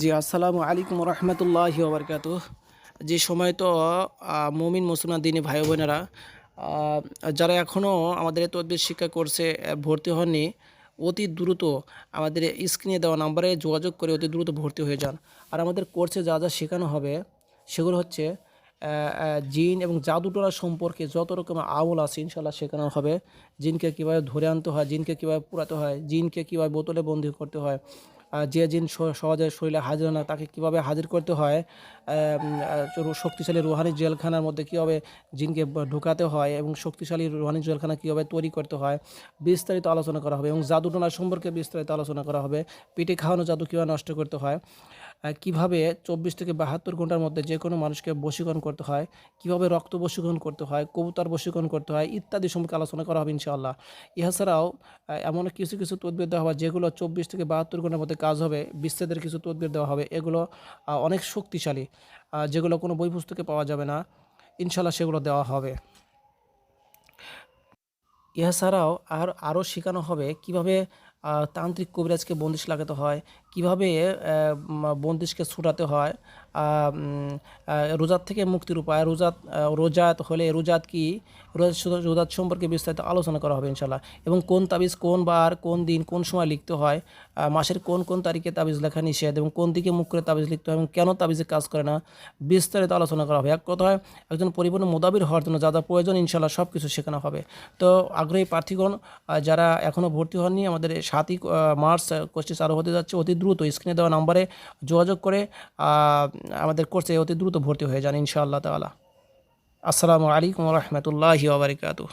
জি, আসসালামু আলাইকুম রহমতুল্লাহি ওবরকাত যে সময় তো মুমিন মুসলমান দিনী ভাই বোনেরা যারা এখনও আমাদের তদবির শিক্ষা কোর্সে ভর্তি হননি, অতি দ্রুত আমাদের স্ক্রিনে দেওয়া নাম্বারে যোগাযোগ করে অতি দ্রুত ভর্তি হয়ে যান। আর আমাদের কোর্সে যা যা শেখানো হবে, সেগুলো হচ্ছে জিন এবং জাদুটোলা সম্পর্কে যত রকম আমল আছে ইনশাল্লাহ শেখানো হবে। জিনকে কীভাবে ধরে আনতে হয়, জিনকে কীভাবে পুরাতে হয়, জিনকে কীভাবে বোতলে বন্দি করতে হয় যে জিন সহজে শরীরে হাজির না তাকে কীভাবে হাজির করতে হয়? শক্তিশালী রুহানি জেলখানার মধ্যে কীভাবে জিনকে ঢুকাতে হয় এবং শক্তিশালী রুহানি জেলখানা কীভাবে তৈরি করতে হয়? বিস্তারিত আলোচনা করা হবে এবং জাদুটোনা সম্পর্কে বিস্তারিত আলোচনা করা হবে। পিঠে খাওয়ানো জাদু কীভাবে নষ্ট করতে হয়? কীভাবে চব্বিশ থেকে বাহাত্তর ঘণ্টার মধ্যে যে কোনো মানুষকে বশীকরণ করতে হয়? কীভাবে রক্ত বশীকরণ করতে হয়? কবুতর বশীকরণ করতে হয়? ইত্যাদি সম্পর্কে আলোচনা করা হবে ইনশাআল্লাহ। এছাড়াও আহ, এমন কিছু কিছু তদবির দেওয়া হবে যেগুলো চব্বিশ থেকে বাহাত্তর ঘণ্টার মধ্যে কাজ হবে বিচ্ছেদের কিছু তদবির দেওয়া হবে, এগুলো অনেক শক্তিশালী যেগুলো কোনো বই পুস্তকে পাওয়া যাবে না। ইনশাল্লাহ সেগুলো দেওয়া হবে। এছাড়াও আর আরও শেখানো হবে কীভাবে তান্ত্রিক কবিরাজকে বন্দিশ লাগাতে হয়। কীভাবে বন্দিশকে ছুটাতে হয়। রোজাত থেকে মুক্তির উপায় রোজাত রোজাত হলে রোজাত কি? রোজাত সম্পর্কে বিস্তারিত আলোচনা করা হবে ইনশাল্লাহ এবং কোন তাবিজ কোন বার, কোন দিন, কোন সময় লিখতে হয়? মাসের কোন কোন তারিখে তাবিজ লেখা নিষেধ? এবং কোন দিকে মুখ করে তাবিজ লিখতে হয়? এবং কেন তাবিজে কাজ করে না? বিস্তারিত আলোচনা করা হবে। এক কথায়, একজন পরিপূর্ণ মোদাবির হওয়ার জন্য যা যা প্রয়োজন ইনশাল্লাহ সব কিছু শেখানো হবে। তো আগ্রহী প্রার্থীগণ যারা এখনও ভর্তি হননি, আমাদের সাতই মার্চ কোর্সটি চালু হতে যাচ্ছে। অতি দ্রুত স্ক্রিনে দেওয়া নাম্বারে যোগাযোগ করে আমাদের কোর্সে অতি দ্রুত ভর্তি হয়ে যান ইনশাআল্লাহ তালা আসসালামু আলাইকুম রহমতুল্লাহি ওবরাকাতুহ